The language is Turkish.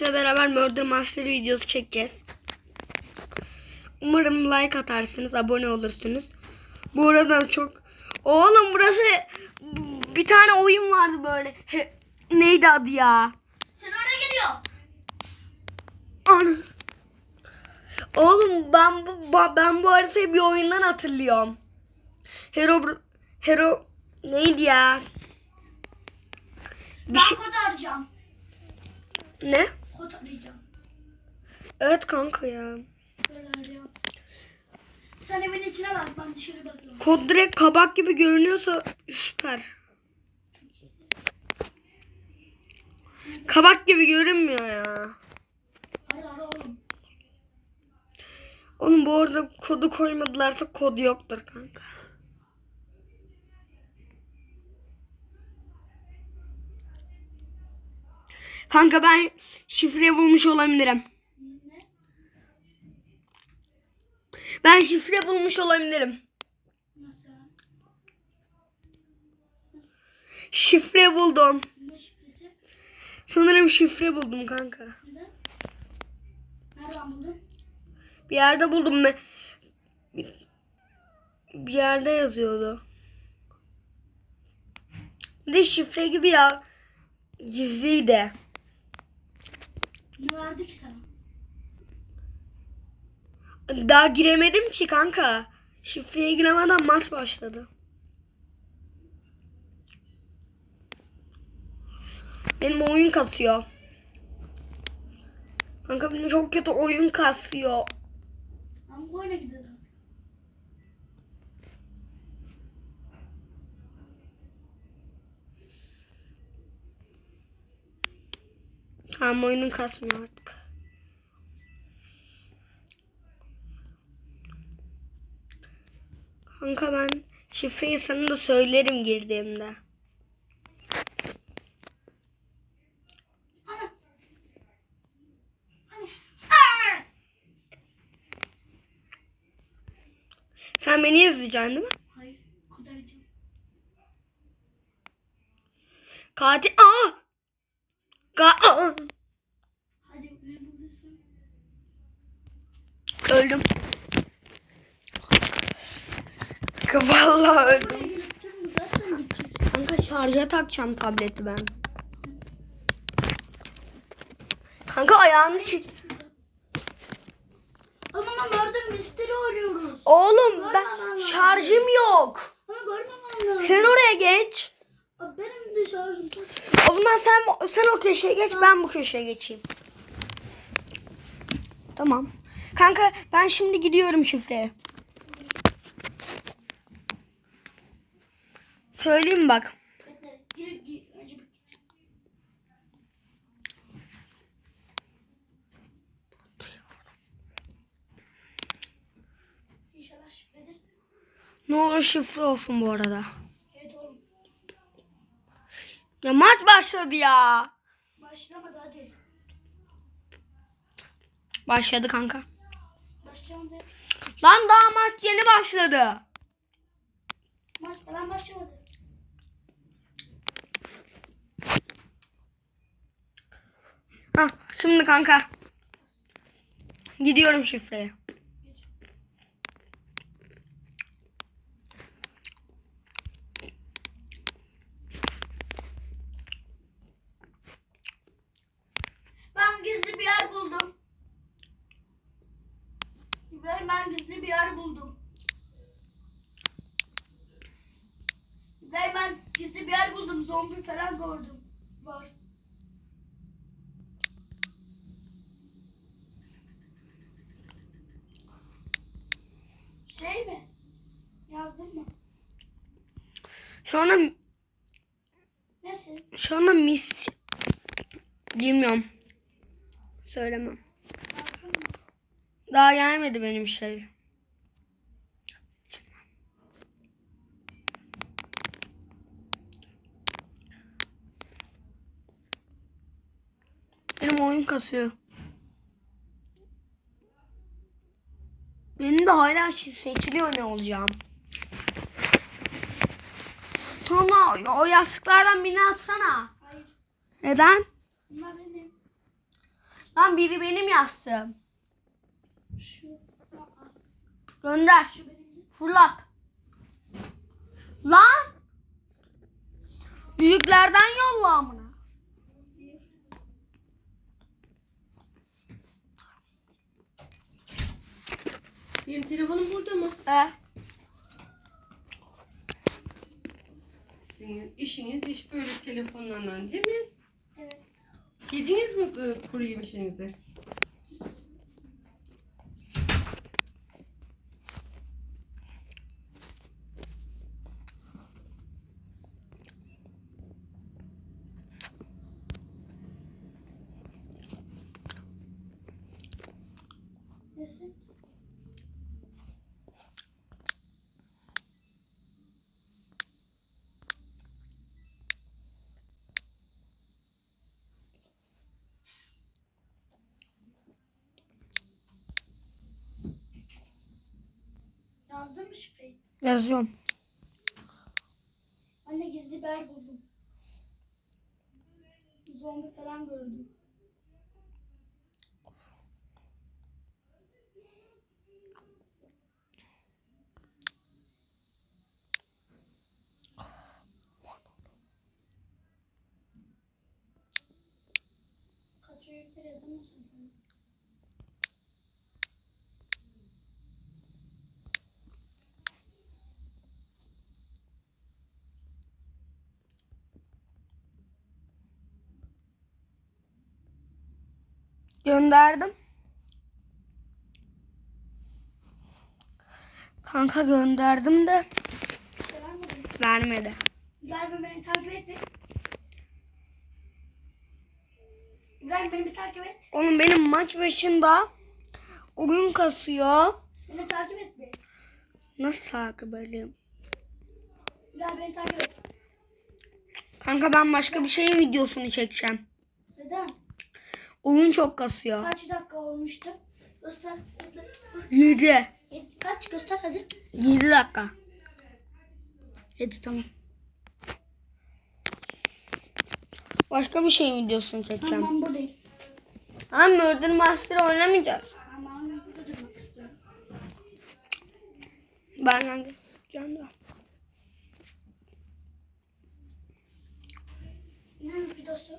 kardeşle beraber Murder Master videosu çekeceğiz. Umarım like atarsınız, abone olursunuz. Bu arada çok... Oğlum burası bir tane oyun vardı böyle. He- neydi adı ya? Sen oraya geliyor. Ana. Oğlum ben bu ben bu haritayı bir oyundan hatırlıyorum. Hero Hero neydi ya? Bir Ben şey ne? Kod arayacağım. Evet kanka ya. Böyle arıyorum. Sen evin içine bak ben dışarı bakıyorum. Kod direkt kabak gibi görünüyorsa süper. Kabak gibi görünmüyor ya. Hadi ara oğlum. Oğlum bu arada kodu koymadılarsa kod yoktur kanka. Kanka ben şifre bulmuş olabilirim. Ben şifre bulmuş olabilirim. Nasıl? Şifre buldum. Sanırım şifre buldum kanka. Bir yerde buldum ben. Bir yerde yazıyordu. Bir de şifre gibi ya. Gizliydi. Ne verdi ki sana? Daha giremedim ki kanka. Şifreye giremeden maç başladı. Benim oyun kasıyor. Kanka benim çok kötü oyun kasıyor. Ben bu oyuna gidelim. Tamam oyunun kasmıyor artık. Kanka ben şifreyi sana da söylerim girdiğimde. Sen beni izleyeceksin değil mi? Hayır. Kod arayacağım. Katil... Aa! Ka Aa! Hadi ne bulduysan. Öldüm. Vallahi öldüm. Kanka şarja takacağım tableti ben. Kanka ayağını çek. Ama orada misteri oynuyoruz. Oğlum ben şarjım yok. Sen oraya geç. Benim de şarjım çok. O zaman sen sen o köşeye geç ben bu köşeye geçeyim. Tamam. Kanka ben şimdi gidiyorum şifreye. Söyleyeyim bak. Ne olur şifre olsun bu arada. Evet oğlum. Ya maç başladı ya. Başlamadı hadi. Başladı kanka. De. Lan daha maç yeni başladı. Maç falan başlamadı. Hah şimdi kanka. Gidiyorum şifreye. Ben gizli bir yer buldum. İbrahim ben gizli bir yer buldum. İbrahim ben gizli bir yer buldum. Zombi falan gördüm. Var. Şey mi? Yazdın mı? Sonra Nasıl? sonra mis bilmiyorum. Söylemem. Daha gelmedi benim şey. Benim oyun kasıyor. Benim de hala seçiliyor ne olacağım. Tuna o yastıklardan birini atsana. Hayır. Neden? Bunlar benim. Lan biri benim yazsın. Şu. Gönder. Şu benim. Fırlat. Lan. Büyüklerden yolla amına. Benim telefonum burada mı? E. Sizin işiniz iş böyle telefonlarla değil mi? Evet. Yediniz mi kuru yemişinizi? Nesi? Yazdın mı şifreyi? Yazıyorum. Anne gizli bir yer buldum. Zombi falan gördüm. Kaç öğretmen yazamazsın sen. Gönderdim. Kanka gönderdim de vermedi. Gel be beni takip et bir. İbrahim beni bir takip et. Oğlum benim maç başında oyun kasıyor. Beni takip et bir. Nasıl takip edeyim? Gel beni takip et. Kanka ben başka bir şeyin videosunu çekeceğim. Neden? Oyun çok kasıyor. Kaç dakika olmuştu? Göster. 7. E, Kaç göster hadi. 7 dakika. 7 tamam. Başka bir şeyin videosunu çekeceğim. Tamam buradayım. Ha Murder Master oynamayacağız. Tamam burada durmak istiyorum. Ben hangi? Can da. Ne videosu?